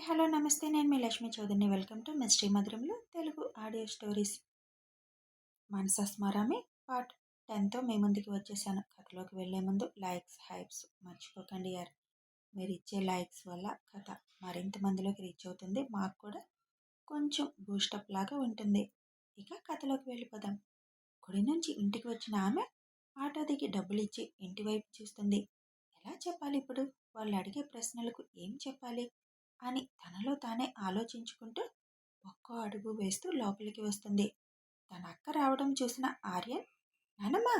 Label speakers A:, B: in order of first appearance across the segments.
A: Hi hello నమస్తే. నేను మీ లక్ష్మి చౌదరిని. Welcome to mystery మధురంలో Telugu audio stories. Manasasmarami part టెన్తో మీ ముందుకు వచ్చేసాను. కథలోకి వెళ్ళే ముందు లైక్స్ హైప్స్ మర్చిపోకండి యార్. మీరు ఇచ్చే లైక్స్ వల్ల కథ మరింత మందిలోకి రీచ్ అవుతుంది. మాకు కూడా కొంచెం బూస్టప్ లాగా ఉంటుంది. ఇక కథలోకి వెళ్ళిపోదాం. గుడి నుంచి ఇంటికి వచ్చిన ఆమె ఆటో దిగి డబ్బులు ఇచ్చి ఇంటి వైపు చూస్తుంది. ఎలా చెప్పాలి ఇప్పుడు? వాళ్ళు అడిగే ప్రశ్నలకు ఏం చెప్పాలి? అని తనలో తానే ఆలోచించుకుంటూ ఒక్కో అడుగు వేస్తూ లోపలికి వస్తుంది. తన అక్క రావడం చూసిన ఆర్యన్ నానమ్మా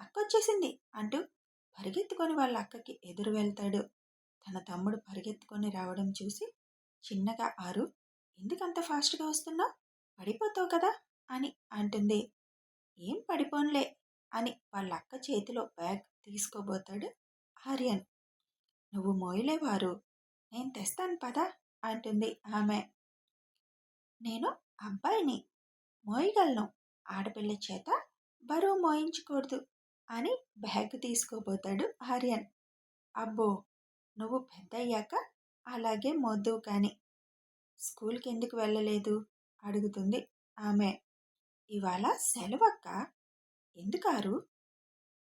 A: అక్క వచ్చేసింది అంటూ పరిగెత్తుకొని వాళ్ళ అక్కకి ఎదురు వెళ్తాడు. తన తమ్ముడు పరిగెత్తుకొని రావడం చూసి చిన్నగా ఆరు ఎందుకంత ఫాస్ట్గా వస్తున్నావు? పడిపోతావు కదా అని అంటుంది. ఏం పడిపోన్లే అని వాళ్ళ అక్క చేతిలో బ్యాగ్ తీసుకోబోతాడు ఆర్యన్. నువ్వు మోయలేవారు నేను తెస్తాను పదా అంటుంది ఆమె. నేను అబ్బాయిని మోయగలను. ఆడపిల్ల చేత బరువు మోయించకూడదు అని బ్యాగ్ తీసుకోబోతాడు ఆర్యన్. అబ్బో నువ్వు పెద్దయ్యాక అలాగే మోద్దువు కానీ. స్కూల్కి ఎందుకు వెళ్ళలేదు? అడుగుతుంది ఆమె. ఇవాళ సెలవక్క. ఎందుకారు?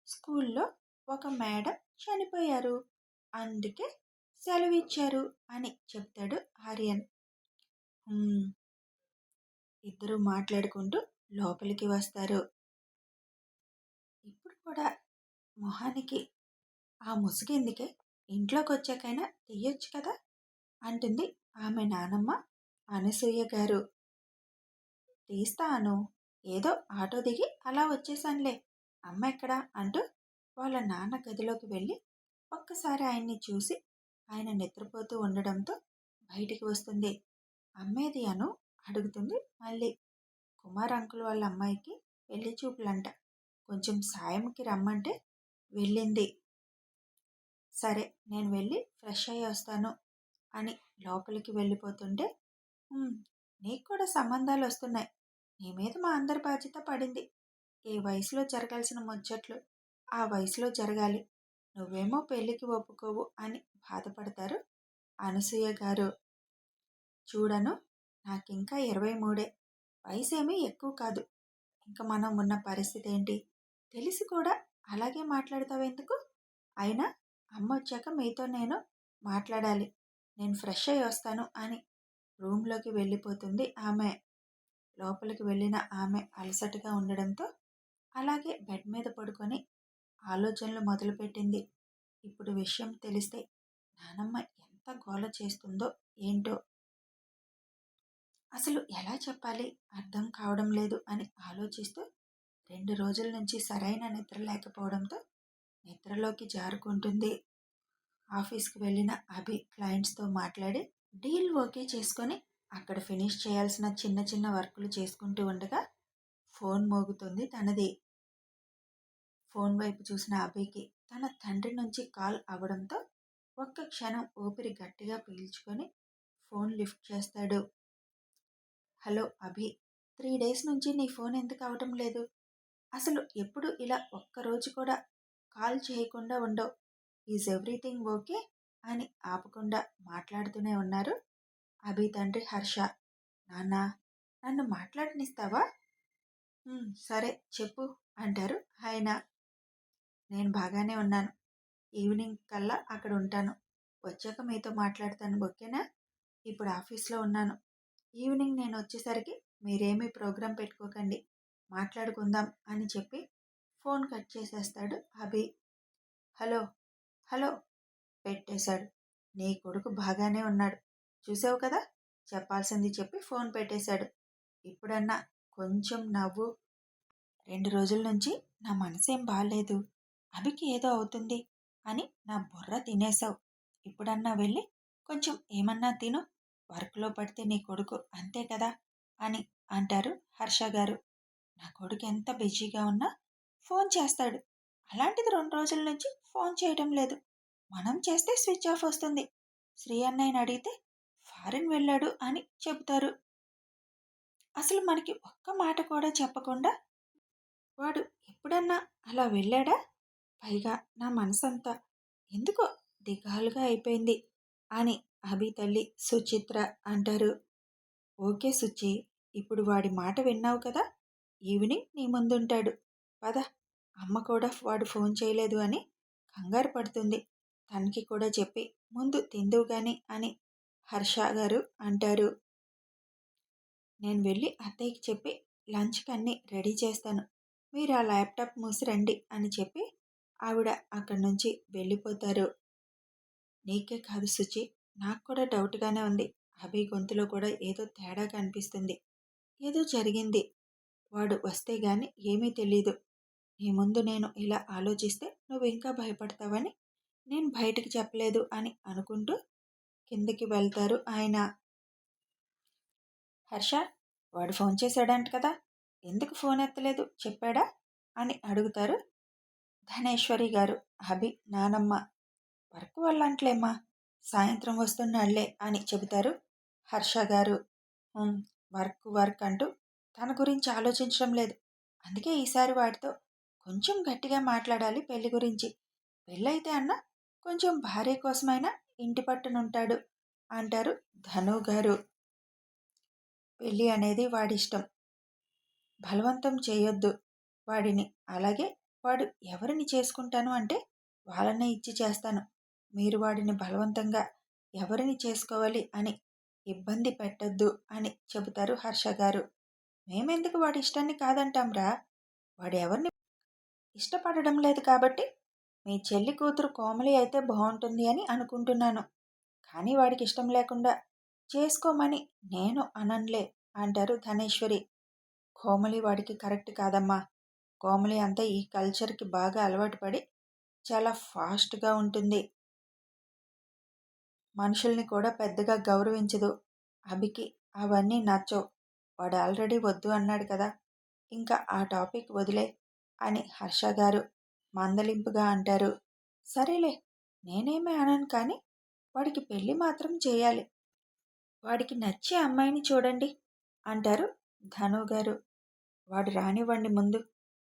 A: స్కూల్లో ఒక మేడం చనిపోయారు. అందుకే సెలవిచ్చారు అని చెప్తాడు ఆర్యన్. ఇద్దరు మాట్లాడుకుంటూ లోపలికి వస్తారు. ఇప్పుడు కూడా మొహానికి ఆ ముసుగెందుకే ఇంట్లోకి వచ్చాకైనా తీయొచ్చు కదా? అంటుంది ఆమె నానమ్మ అనసూయ గారు. తీస్తాను. ఏదో ఆటో దిగి అలా వచ్చేసానులే. అమ్మ ఎక్కడా? అంటూ వాళ్ళ నాన్న గదిలోకి వెళ్ళి ఒక్కసారి ఆయన్ని చూసి ఆయన నిద్రపోతూ ఉండడంతో బయటికి వస్తుంది. అమ్మేది అను అడుగుతుంది మళ్ళీ. కుమార్ అంకుల్ వాళ్ళ అమ్మాయికి పెళ్ళి చూపులంట. కొంచెం సాయంకి రమ్మంటే వెళ్ళింది. సరే నేను వెళ్ళి ఫ్రెష్ అయ్యి వస్తాను అని లోపలికి వెళ్ళిపోతుంటే నీకు కూడా సంబంధాలు వస్తున్నాయి. నీ మీద మా అందరి బాధ్యత పడింది. ఏ వయసులో జరగాల్సిన ముచ్చట్లు ఆ వయసులో జరగాలి. నువ్వేమో పెళ్ళికి ఒప్పుకోవు అని బాధపడతారు. అనసూయ గారు చూడను నాకింకా ఇరవై మూడే. వయసేమీ ఎక్కువ కాదు. ఇంకా మనం ఉన్న పరిస్థితి ఏంటి తెలిసి కూడా అలాగే మాట్లాడతావు ఎందుకు? అయినా అమ్మ వచ్చాక మీతో నేను మాట్లాడాలి. నేను ఫ్రెష్ అయ్యి వస్తాను అని రూమ్లోకి వెళ్ళిపోతుంది ఆమె. లోపలికి వెళ్ళిన ఆమె అలసటగా ఉండడంతో అలాగే బెడ్ మీద పడుకొని ఆలోచనలు మొదలుపెట్టింది. ఇప్పుడు విషయం తెలిస్తే నానమ్మ ఎంత గోల చేస్తుందో ఏంటో. అసలు ఎలా చెప్పాలి? అర్థం కావడం లేదు అని ఆలోచిస్తూ రెండు రోజుల నుంచి సరైన నిద్ర లేకపోవడంతో నిద్రలోకి జారుకుంటుంది. ఆఫీస్కి వెళ్ళిన అభి క్లయింట్స్తో మాట్లాడి డీల్ ఓకే చేసుకొని అక్కడ ఫినిష్ చేయాల్సిన చిన్న చిన్న వర్కులు చేసుకుంటూ ఉండగా ఫోన్ మోగుతుంది తనది. ఫోన్ వైపు చూసిన అభికి తన తండ్రి నుంచి కాల్ అవ్వడంతో ఒక్క క్షణం ఊపిరి గట్టిగా పీల్చుకొని ఫోన్ లిఫ్ట్ చేస్తాడు. హలో అభి త్రీ డేస్ నుంచి నీ ఫోన్ ఎందుకు అవటం లేదు? అసలు ఎప్పుడు ఇలా ఒక్కరోజు కూడా కాల్ చేయకుండా ఉండవు. Is everything okay? అని ఆపకుండా మాట్లాడుతూనే ఉన్నారు అభి తండ్రి హర్ష. నాన్న నన్ను మాట్లాడనిస్తావా? సరే చెప్పు అంటారు ఆయన. నేను బాగానే ఉన్నాను. ఈవినింగ్ కల్లా అక్కడ ఉంటాను. వచ్చాక మీతో మాట్లాడతాను. ఓకేనా? ఇప్పుడు ఆఫీస్లో ఉన్నాను. ఈవినింగ్ నేను వచ్చేసరికి మీరేమీ ప్రోగ్రాం పెట్టుకోకండి. మాట్లాడుకుందాం అని చెప్పి ఫోన్ కట్ చేసేస్తాడు అభి. హలో హలో పెట్టేశాడు. నీ కొడుకు బాగానే ఉన్నాడు. చూసావు కదా? చెప్పాల్సింది చెప్పి ఫోన్ పెట్టేశాడు. ఇప్పుడన్నా కొంచెం నవ్వు. రెండు రోజుల నుంచి నా మనసేం బాగాలేదు అభికి ఏదో అవుతుంది. అని నా బుర్ర తినేసావు. ఇప్పుడన్నా వెళ్ళి కొంచెం ఏమన్నా తిను. వర్క్లో పడితే నీ కొడుకు అంతే కదా అని అంటారు హర్ష గారు. నా కొడుకు ఎంత బిజీగా ఉన్నా ఫోన్ చేస్తాడు. అలాంటిది రెండు రోజుల నుంచి ఫోన్ చేయడం లేదు. మనం చేస్తే స్విచ్ ఆఫ్ వస్తుంది. శ్రీ అన్నయ్యని అడిగితే ఫారిన్ వెళ్ళాడు అని చెబుతారు. అసలు మనకి ఒక్క మాట కూడా చెప్పకుండా వాడు ఎప్పుడన్నా అలా వెళ్ళాడా? పైగా నా మనసంతా ఎందుకో దిగాలుగా అయిపోయింది అని అభి తల్లి సుచిత్ర అంటారు. ఓకే సుచి ఇప్పుడు వాడి మాట విన్నావు కదా? ఈవినింగ్ నీ ముందుంటాడు. పద అమ్మ కూడా వాడు ఫోన్ చేయలేదు అని కంగారు పడుతుంది. తనకి కూడా చెప్పి ముందు తిందువు గాని అని హర్ష గారు అంటారు. నేను వెళ్ళి అత్తయ్యకి చెప్పి లంచ్కి అన్నీ రెడీ చేస్తాను. మీరు ఆ ల్యాప్టాప్ మూసి రండి అని చెప్పి ఆవిడ అక్కడి నుంచి వెళ్ళిపోతారు. నీకే కాదు సుచి నాకు కూడా డౌట్గానే ఉంది. అభి గొంతులో కూడా ఏదో తేడా కనిపిస్తుంది ఏదో జరిగింది. వాడు వస్తే గాని ఏమీ తెలీదు. నీ ముందు నేను ఇలా ఆలోచిస్తే నువ్వు ఇంకా భయపడతావని నేను బయటికి చెప్పలేదు అని అనుకుంటూ కిందకి వెళ్తారు ఆయన. హర్ష వాడు ఫోన్ చేశాడంట కదా ఎందుకు ఫోన్ ఎత్తలేదు? చెప్పాడా? అని అడుగుతారు ధనేశ్వరి గారు అభి నానమ్మ వర్క్ వాళ్ళంట్లేమ్మా సాయంత్రం వస్తున్నాళ్ళే అని చెబుతారు హర్ష గారు. వర్క్ వర్క్ అంటూ తన గురించి ఆలోచించడం లేదు. అందుకే ఈసారి వాడితో కొంచెం గట్టిగా మాట్లాడాలి పెళ్ళి గురించి. పెళ్ళైతే అన్న కొంచెం భార్య కోసమైనా ఇంటి పట్టునుంటాడు అంటారు ధను గారు. పెళ్ళి అనేది వాడిష్టం. బలవంతం చేయొద్దు వాడిని. అలాగే వాడు ఎవరిని చేసుకుంటాను అంటే వాళ్ళనే ఇచ్చి చేస్తాను. మీరు వాడిని బలవంతంగా ఎవరిని చేసుకోవాలి అని ఇబ్బంది పెట్టద్దు అని చెబుతారు హర్ష గారు. మేమెందుకు వాడి ఇష్టాన్ని కాదంటాంరా వాడు ఎవరిని ఇష్టపడడం లేదు కాబట్టి మీ చెల్లి కూతురు కోమలి అయితే బాగుంటుంది అని అనుకుంటున్నాను. కానీ వాడికి ఇష్టం లేకుండా చేసుకోమని నేను అనన్లే అంటారు ధనేశ్వరి. కోమలి వాడికి కరెక్ట్ కాదమ్మా. కోమలి అంతా ఈ కల్చర్కి బాగా అలవాటు పడి చాలా ఫాస్ట్గా ఉంటుంది. మనుషుల్ని కూడా పెద్దగా గౌరవించదు. అభికి అవన్నీ నచ్చవు. వాడు ఆల్రెడీ వద్దు అన్నాడు కదా! ఇంకా ఆ టాపిక్ వదిలే అని హర్ష గారు మందలింపుగా అంటారు. సరేలే నేనేమీ అనను కానీ వాడికి పెళ్ళి మాత్రం చేయాలి. వాడికి నచ్చే అమ్మాయిని చూడండి అంటారు ధను గారు. వాడు రానివ్వండి ముందు.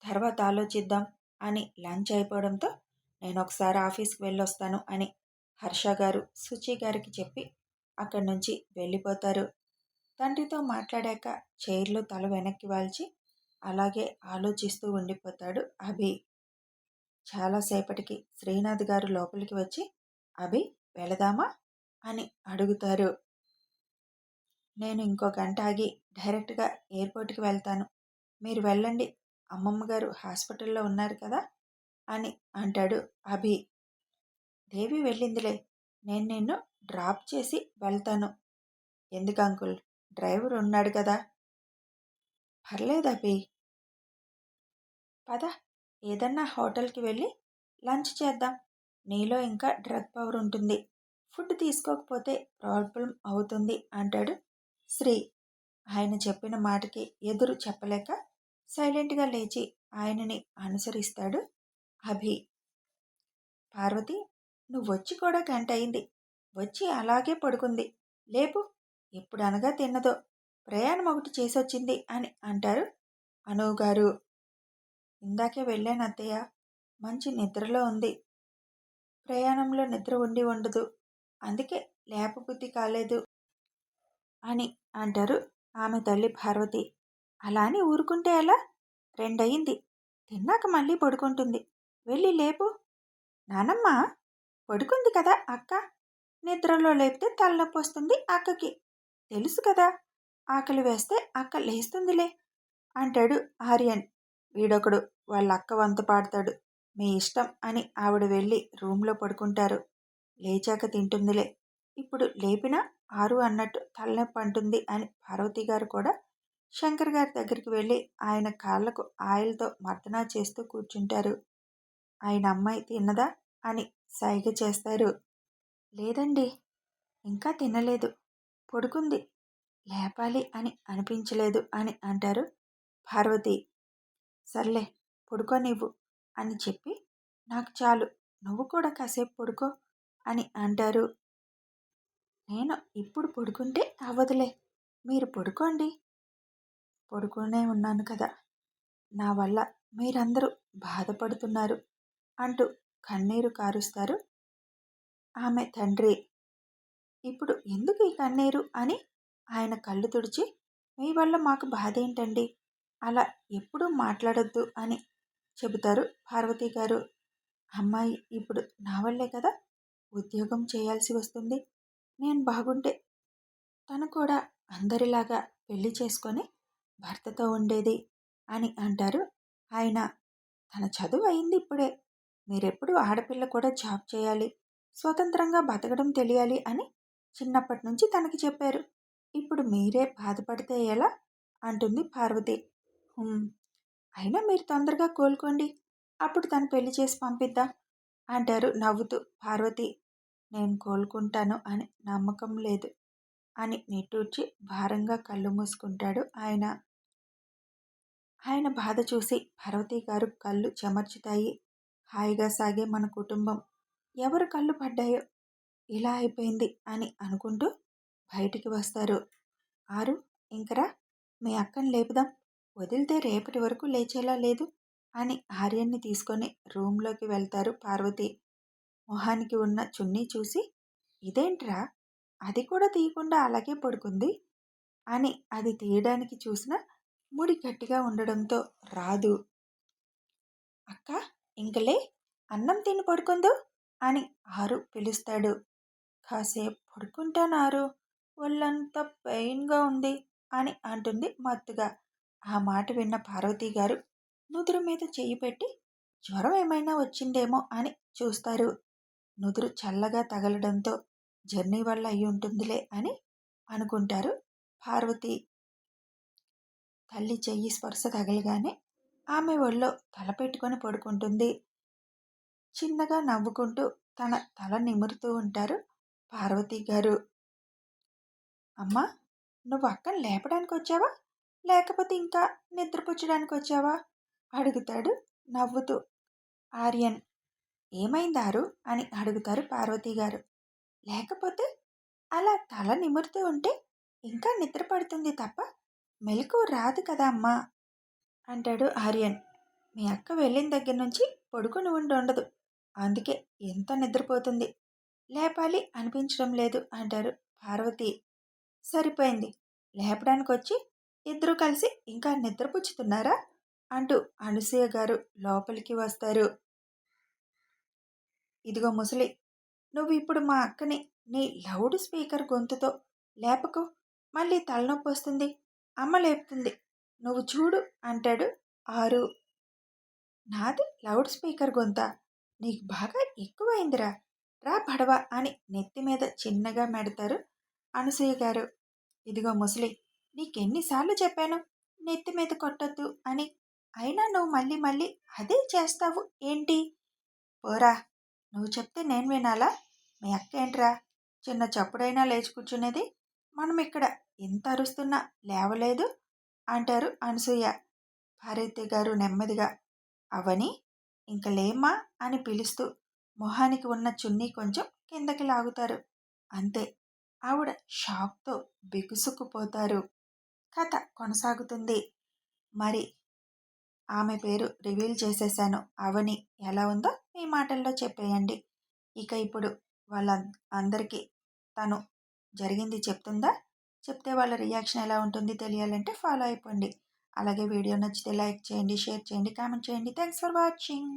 A: తర్వాత ఆలోచిద్దాం అని లంచ్ అయిపోవడంతో నేను ఒకసారి ఆఫీస్కి వెళ్ళొస్తాను అని హర్ష గారు సుచి గారికి చెప్పి అక్కడి నుంచి వెళ్ళిపోతారు. తండ్రితో మాట్లాడాక చైర్లో తల వెనక్కి వాల్చి అలాగే ఆలోచిస్తూ ఉండిపోతాడు అభి. చాలాసేపటికి శ్రీనాథ్ గారు లోపలికి వచ్చి అభి వెళదామా? అని అడుగుతారు. నేను ఇంకో గంట ఆగి డైరెక్ట్గా ఎయిర్పోర్ట్కి వెళ్తాను. మీరు వెళ్ళండి అమ్మమ్మ గారు హాస్పిటల్లో ఉన్నారు కదా అని అంటాడు అభి. దేవి వెళ్ళిందిలే నేను నిన్ను డ్రాప్ చేసి వెళ్తాను. ఎందుకు అంకుల్? డ్రైవర్ ఉన్నాడు కదా. పర్లేదు అభి. పద ఏదన్నా హోటల్కి వెళ్ళి లంచ్ చేద్దాం. నీలో ఇంకా డ్రగ్ పవర్ ఉంటుంది. ఫుడ్ తీసుకోకపోతే ప్రాబ్లం అవుతుంది అంటాడు శ్రీ. ఆయన చెప్పిన మాటకి ఎదురు చెప్పలేక సైలెంట్గా లేచి ఆయనని అనుసరిస్తాడు అభి. పార్వతి నువ్వు వచ్చి కూడా గంట అయింది. వచ్చి అలాగే పడుకుంది. లేపు. ఎప్పుడు అనగా తిన్నదో. ప్రయాణం ఒకటి చేసొచ్చింది అని అంటారు అనువు గారు ఇందాకే వెళ్ళాను అత్తయ్య. మంచి నిద్రలో ఉంది. ప్రయాణంలో నిద్ర ఉండి ఉండదు. అందుకే లేపబుద్ధి కాలేదు అని అంటారు ఆమె తల్లి పార్వతి. అలా అని ఊరుకుంటే ఎలా? రెండయింది. తిన్నాక మళ్ళీ పడుకుంటుంది. వెళ్ళి లేపు. నానమ్మ పడుకుంది కదా అక్క. నిద్రలో లేపితే తలనొప్పి వస్తుంది అక్కకి. తెలుసు కదా ఆకలి వేస్తే అక్క లేస్తుందిలే అంటాడు ఆర్యన్. వీడొకడు వాళ్ళ అక్క వంత పాడతాడు. మీ ఇష్టం అని ఆవిడ వెళ్ళి రూమ్లో పడుకుంటారు. లేచాక తింటుందిలే. ఇప్పుడు లేపినా ఆరు అన్నట్టు తలనొప్పి అంటుంది అని పార్వతి గారు కూడా శంకర్ గారి దగ్గరికి వెళ్ళి ఆయన కాళ్ళకు ఆయిల్తో మర్దనా చేస్తూ కూర్చుంటారు. ఆయన అమ్మాయి తిన్నదా? అని సైగ చేస్తారు. లేదండి ఇంకా తినలేదు. పడుకుంది. లేపాలి అని అనిపించలేదు అని అంటారు పార్వతి. సర్లే పడుకోనివ్వు అని చెప్పి నాకు చాలు నువ్వు కూడా కాసేపు పడుకో అని అంటారు. నేను ఇప్పుడు పడుకుంటే అవ్వదులే మీరు పడుకోండి పడుకునే ఉన్నాను కదా. నా వల్ల మీరందరూ బాధపడుతున్నారు అంటూ కన్నీరు కారుస్తారు. ఆమె తండ్రి ఇప్పుడు ఎందుకు ఈ కన్నీరు? అని ఆయన కళ్ళు తుడిచి మీ వల్ల మాకు బాధ ఏంటండి అలా ఎప్పుడూ మాట్లాడొద్దు అని చెబుతారు పార్వతి గారు. అమ్మాయి ఇప్పుడు నా వల్లే కదా ఉద్యోగం చేయాల్సి వస్తుంది. నేను బాగుంటే తను కూడా అందరిలాగా పెళ్ళి చేసుకొని భర్తతో ఉండేది అని అంటారు. ఆయన తన చదువు అయింది ఇప్పుడే. మీరెప్పుడు ఆడపిల్ల కూడా జాబ్ చేయాలి. స్వతంత్రంగా బతకడం తెలియాలి అని చిన్నప్పటి నుంచి తనకి చెప్పారు. ఇప్పుడు మీరే బాధపడితే ఎలా? అంటుంది పార్వతి. అయినా మీరు తొందరగా కోలుకోండి. అప్పుడు తను పెళ్ళి చేసి పంపిద్దాం అంటారు నవ్వుతూ పార్వతి. నేను కోలుకుంటాను అని నమ్మకం లేదు. అని నిట్టూర్చి భారంగా కళ్ళు మూసుకుంటాడు ఆయన. ఆయన బాధ చూసి పార్వతి గారు కళ్ళు చెమర్చుతాయి. హాయిగా సాగే మన కుటుంబం. ఎవరు కళ్ళు పడ్డాయో? ఇలా అయిపోయింది అని అనుకుంటూ బయటికి వస్తారు. ఆరు ఇంకరా మీ అక్కని లేపుదాం. వదిలితే రేపటి వరకు లేచేలా లేదు అని ఆర్యన్ని తీసుకొని రూమ్లోకి వెళ్తారు పార్వతి. మొహానికి ఉన్న చున్నీ చూసి ఇదేంట్రా? అది కూడా తీయకుండా అలాగే పడుకుంది. అని అది తీయడానికి చూసిన ముడి గట్టిగా ఉండడంతో రాదు. అక్క ఇంకలే అన్నం తిని పడుకుందు అని ఆరు పిలుస్తాడు. కాసేపు పడుకుంటాను ఆరు ఒళ్ళంతా పెయిన్గా ఉంది అని అంటుంది మత్తుగా. ఆ మాట విన్న పార్వతి గారు నుదురు మీద చెయ్యి పెట్టి జ్వరం ఏమైనా వచ్చిందేమో అని చూస్తారు. నుదురు చల్లగా తగలడంతో జర్నీ వల్ల అయి ఉంటుందిలే అని అనుకుంటారు. పార్వతి తల్లి చెయ్యి స్పర్శ తగలగానే ఆమె ఒళ్ళో తల పెట్టుకొని పడుకుంటుంది. చిన్నగా నవ్వుకుంటూ తన తల నిమురుతూ ఉంటారు పార్వతి గారు. అమ్మా నువ్వు అక్కను లేపడానికి వచ్చావా? లేకపోతే ఇంకా నిద్రపుచ్చడానికి వచ్చావా? అడుగుతాడు నవ్వుతూ. ఆర్యన్ ఏమైందారు అని అడుగుతారు పార్వతి గారు. లేకపోతే అలా తల నిమురుతూ ఉంటే ఇంకా నిద్ర పడుతుంది తప్ప మెలకు రాదు కదా అమ్మా! అంటాడు ఆర్యన్. మీ అక్క వెళ్ళిన దగ్గర నుంచి పడుకుని ఉండి ఉండదు. అందుకే ఎంత నిద్రపోతుంది. లేపాలి అనిపించడం లేదు అంటారు పార్వతి. సరిపోయింది. లేపడానికి వచ్చి ఇద్దరు కలిసి ఇంకా నిద్రపుచ్చుతున్నారా? అంటూ అనసూయ గారు లోపలికి వస్తారు. ఇదిగో ముసలి నువ్వు ఇప్పుడు మా అక్కని నీ లౌడ్ స్పీకర్ గొంతుతో లేపకు. మళ్ళీ తలనొప్పి వస్తుంది. అమ్మ లేపుతుంది. నువ్వు చూడు అంటాడు ఆరు. నాది లౌడ్ స్పీకర్ గొంత. నీకు బాగా ఎక్కువైందిరా. రా పడవ అని నెత్తి మీద చిన్నగా మెడతారు అనసూయ గారు. ఇదిగో ముసలి నీకెన్నిసార్లు చెప్పాను నెత్తి మీద కొట్టద్దు అని. అయినా నువ్వు మళ్ళీ మళ్ళీ అదే చేస్తావు ఏంటి? పోరా నువ్వు చెప్తే నేను వినాలా? మీ అక్క ఏంట్రా చిన్న చప్పుడైనా లేచి కూర్చునేది? మనం ఇక్కడ ఎంత అరుస్తున్నా లేవలేదు? అంటారు అనసూయ. భారతి గారు నెమ్మదిగా అవని ఇంక లేమ్మా? అని పిలుస్తూ మొహానికి ఉన్న చున్నీ కొంచెం కిందకి లాగుతారు. అంతే. ఆవిడ షాక్తో బిగుసుకుపోతారు. కథ కొనసాగుతుంది. మరి ఆమె పేరు రివీల్ చేసేసాను అవని ఎలా ఉందో మీ మాటల్లో చెప్పేయండి. ఇక ఇప్పుడు వాళ్ళ అందరికీ తను జరిగింది చెప్తుందా? చెప్తే వాళ్ళ రియాక్షన్ ఎలా ఉంటుంది తెలియాలంటే ఫాలో అయిపోండి. అలాగే వీడియో నచ్చితే లైక్ చేయండి షేర్ చేయండి కామెంట్ చేయండి. Thanks for watching.